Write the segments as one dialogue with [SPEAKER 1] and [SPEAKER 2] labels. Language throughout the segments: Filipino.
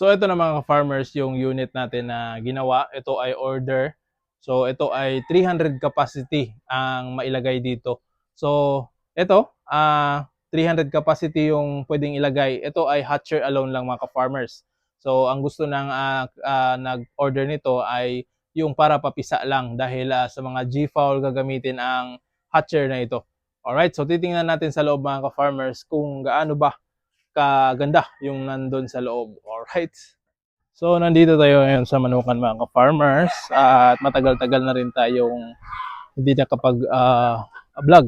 [SPEAKER 1] So ito na mga farmers yung unit natin na ginawa. Ito ay order. So ito ay 300 capacity ang mailagay dito. So ito, ah 300 capacity yung pwedeng ilagay. Ito ay hatcher alone lang mga farmers. So ang gusto ng ah, ah, nag-order nito ay yung para papisa lang dahil ah, sa mga G-fowl gagamitin ang hatcher na ito. Alright, so titingnan natin sa loob mga ka-farmers kung gaano ba kaganda yung nandun sa loob. Alright. So, nandito tayo ngayon sa Manukan mga ka-farmers at matagal-tagal na rin tayong hindi nakapag-vlog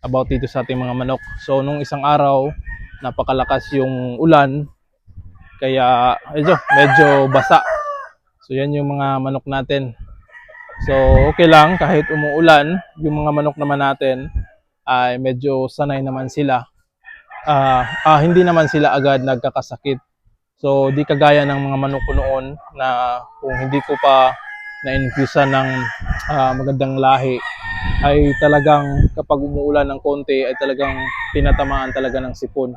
[SPEAKER 1] about dito sa ating mga manok. So, nung isang araw, napakalakas yung ulan kaya medyo, medyo basa. So, yan yung mga manok natin. So, okay lang kahit umuulan, yung mga manok naman natin ay medyo sanay naman sila. Ah, ah, hindi naman sila agad nagkakasakit. So, di kagaya ng mga manok noon na kung hindi ko pa na-infusean ng ah, magandang lahi, ay talagang kapag umuulan ng konti ay talagang tinatamaan talaga ng sipon.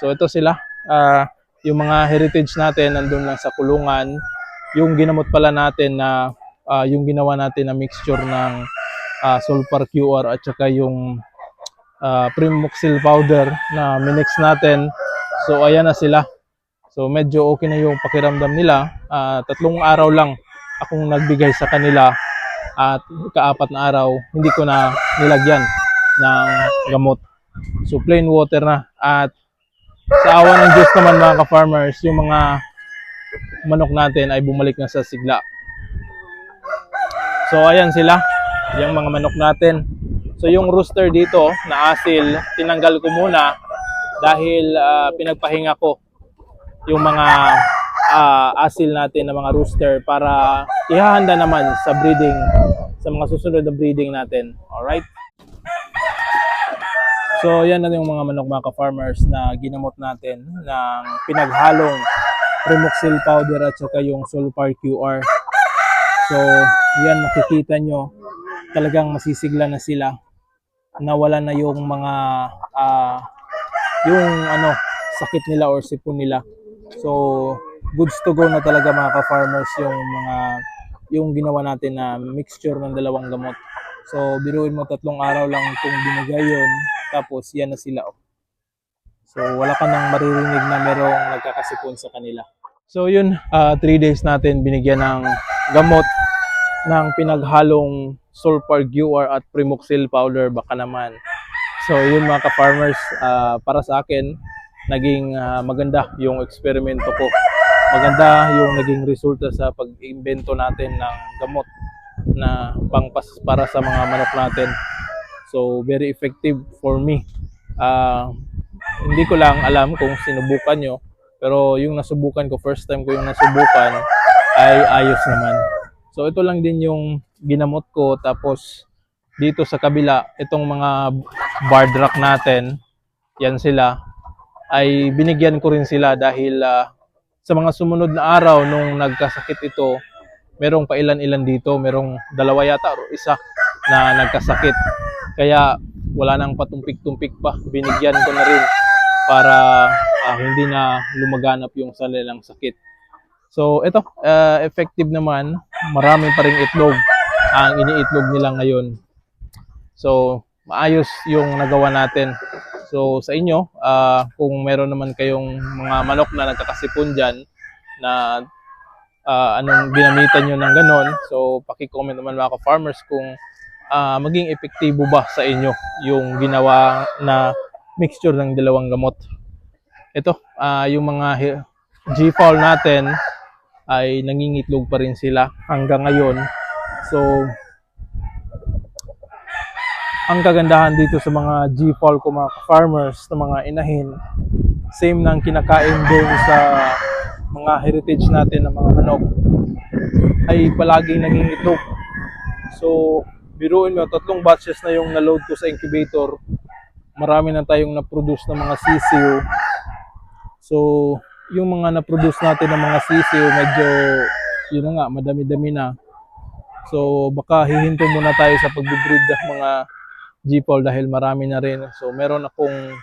[SPEAKER 1] So, ito sila. Ah, yung mga heritage natin nandun lang sa kulungan. Yung ginamot pala natin na ah, yung ginawa natin na mixture ng ah, sulfur QR at saka yung uh, Primoxil powder na minix natin. So ayan na sila. So medyo okay na yung pakiramdam nila. Ah, tatlong araw lang akong nagbigay sa kanila at kaapat na araw hindi ko na nilagyan ng gamot. So plain water na at sa awa ng Diyos naman mga ka-farmers, yung mga manok natin ay bumalik na sa sigla. So ayan sila, yung mga manok natin. So yung rooster dito na asil, tinanggal ko muna dahil ah, pinagpahinga ko yung mga ah, asil natin na mga rooster para ihahanda naman sa breeding sa mga susunod na breeding natin. Alright? So yan na yung mga manok mga ka-farmers na ginamot natin ng pinaghalong Primoxil powder at saka yung Sulfur QR. So yan makikita nyo talagang masisigla na sila nawala na yung mga ah, yung ano sakit nila or sipon nila. So goods to go na talaga mga ka-farmers yung mga yung ginawa natin na mixture ng dalawang gamot. So biruin mo tatlong araw lang itong binigay yun tapos yan na sila. oh. So wala ka nang maririnig na merong nagkakasipon sa kanila. So yun, 3 days natin binigyan ng gamot ng pinaghalong sulfur at Primoxil powder baka naman. So yun mga ka-farmers, ah, para sa akin, naging ah, maganda yung eksperimento ko. Maganda yung naging resulta sa pag-imbento natin ng gamot na pangpas para sa mga manok natin. So very effective for me. Ah, hindi ko lang alam kung sinubukan nyo, pero yung nasubukan ko, first time ko yung nasubukan, ay ayos naman. So ito lang din yung ginamot ko tapos dito sa kabila itong mga barred rack natin yan sila ay binigyan ko rin sila dahil ah, sa mga sumunod na araw nung nagkasakit ito merong pailan-ilan dito merong dalawa yata o isa na nagkasakit kaya wala nang patumpik-tumpik pa binigyan ko na rin para ah, hindi na lumaganap yung salilang sakit So, ito, uh, effective naman. Marami pa ring itlog ang iniitlog nila ngayon. So, maayos yung nagawa natin. So, sa inyo, ah, kung meron naman kayong mga manok na nagkakasipon dyan, na ah, anong ginamitan nyo ng ganon, so paki-comment naman mga ka-farmers kung ah, maging epektibo ba sa inyo yung ginawa na mixture ng dalawang gamot. Ito, ah, yung mga G-fowl natin, ay nangingitlog pa rin sila hanggang ngayon. So, ang kagandahan dito sa mga G-Fall ko mga farmers na mga inahin, same ng kinakain doon sa mga heritage natin ng mga manok, ay palaging nangingitlog. So, biruin mo, tatlong batches na yung na-load ko sa incubator. Marami na tayong na-produce ng mga sisiyo. So, yung mga na-produce natin ng mga sisiyo, medyo, yun nga, madami-dami na. So, baka hihinto muna tayo sa pag-breed ng mga G-Pol dahil marami na rin. So, meron akong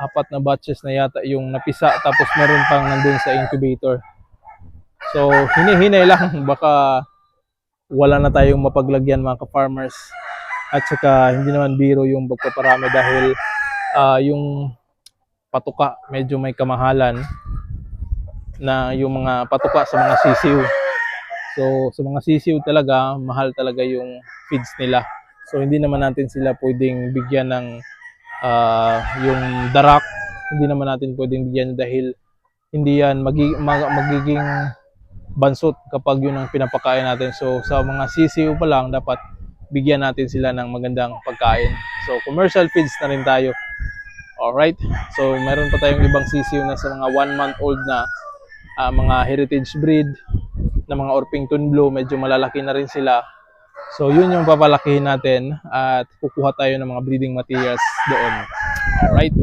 [SPEAKER 1] apat na batches na yata yung napisa tapos meron pang nandun sa incubator. So, hinihinay lang baka wala na tayong mapaglagyan mga ka-farmers. At saka hindi naman biro yung pagpaparami dahil ah, yung patuka medyo may kamahalan na yung mga patuka sa mga sisiw. So sa mga sisiw talaga, mahal talaga yung feeds nila. So hindi naman natin sila pwedeng bigyan ng ah, yung darak. Hindi naman natin pwedeng bigyan dahil hindi yan magi- mag- magiging bansot kapag yun ang pinapakain natin. So sa mga sisiw pa lang, dapat bigyan natin sila ng magandang pagkain. So commercial feeds na rin tayo. Alright. So meron pa tayong ibang sisiw na sa mga one month old na ah, mga heritage breed na mga Orpington Blue. Medyo malalaki na rin sila. So yun yung papalakihin natin at kukuha tayo ng mga breeding materials doon. Alright.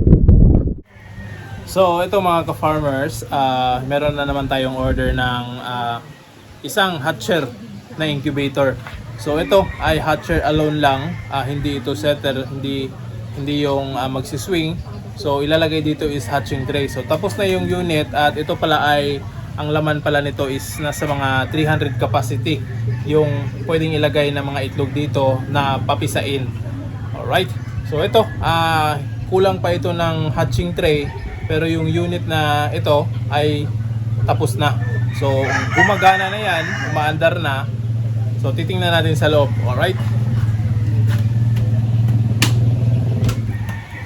[SPEAKER 1] So ito mga ka-farmers, ah, meron na naman tayong order ng ah, isang hatcher na incubator. So ito ay hatcher alone lang, ah, hindi ito setter, hindi hindi yung ah, magsiswing. So ilalagay dito is hatching tray. So tapos na yung unit at ito pala ay ang laman pala nito is nasa mga 300 capacity yung pwedeng ilagay ng mga itlog dito na papisain. Alright. So ito, ah kulang pa ito ng hatching tray pero yung unit na ito ay tapos na. So gumagana na yan, umaandar na. So titingnan natin sa loob. Alright.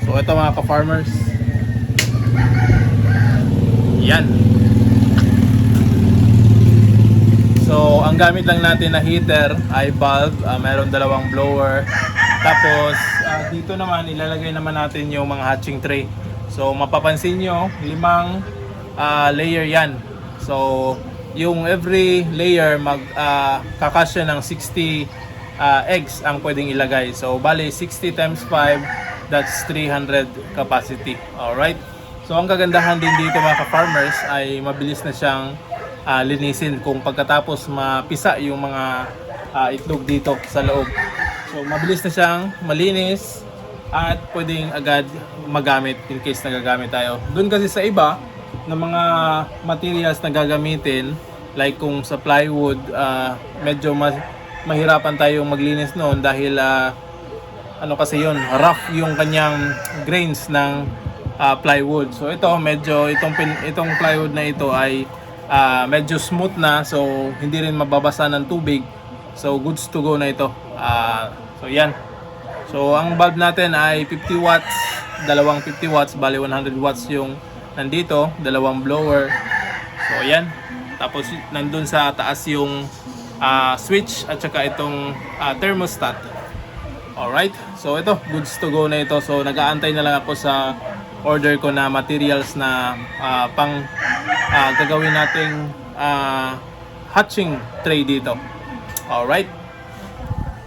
[SPEAKER 1] So ito mga ka-farmers. Yan. So, ang gamit lang natin na heater ay bulb, ah, meron dalawang blower. Tapos, ah, dito naman ilalagay naman natin yung mga hatching tray. So, mapapansin nyo, limang ah, layer yan. So, yung every layer mag ah, kakasya ng 60 ah, eggs ang pwedeng ilagay. So, bali 60 times 5, that's 300 capacity. Alright? So, ang kagandahan din dito mga ka-farmers ay mabilis na siyang ah, linisin kung pagkatapos mapisa yung mga ah, itlog dito sa loob. So mabilis na siyang malinis at pwedeng agad magamit in case nagagamit tayo. Doon kasi sa iba na mga materials na gagamitin like kung sa plywood ah, medyo ma- mahirapan tayong maglinis noon dahil ah, ano kasi yun, rough yung kanyang grains ng ah, plywood. So ito medyo itong pin, itong plywood na ito ay ah, medyo smooth na so hindi rin mababasa ng tubig. So goods to go na ito. Ah, so yan. So ang bulb natin ay 50 watts, dalawang 50 watts, bali 100 watts yung nandito, dalawang blower. So ayan. Tapos nandun sa taas yung ah, switch at saka itong ah, thermostat. Alright, so ito, goods to go na ito. So nag-aantay na lang ako sa order ko na materials na ah, pang ah, gagawin nating ah, hatching tray dito. Alright,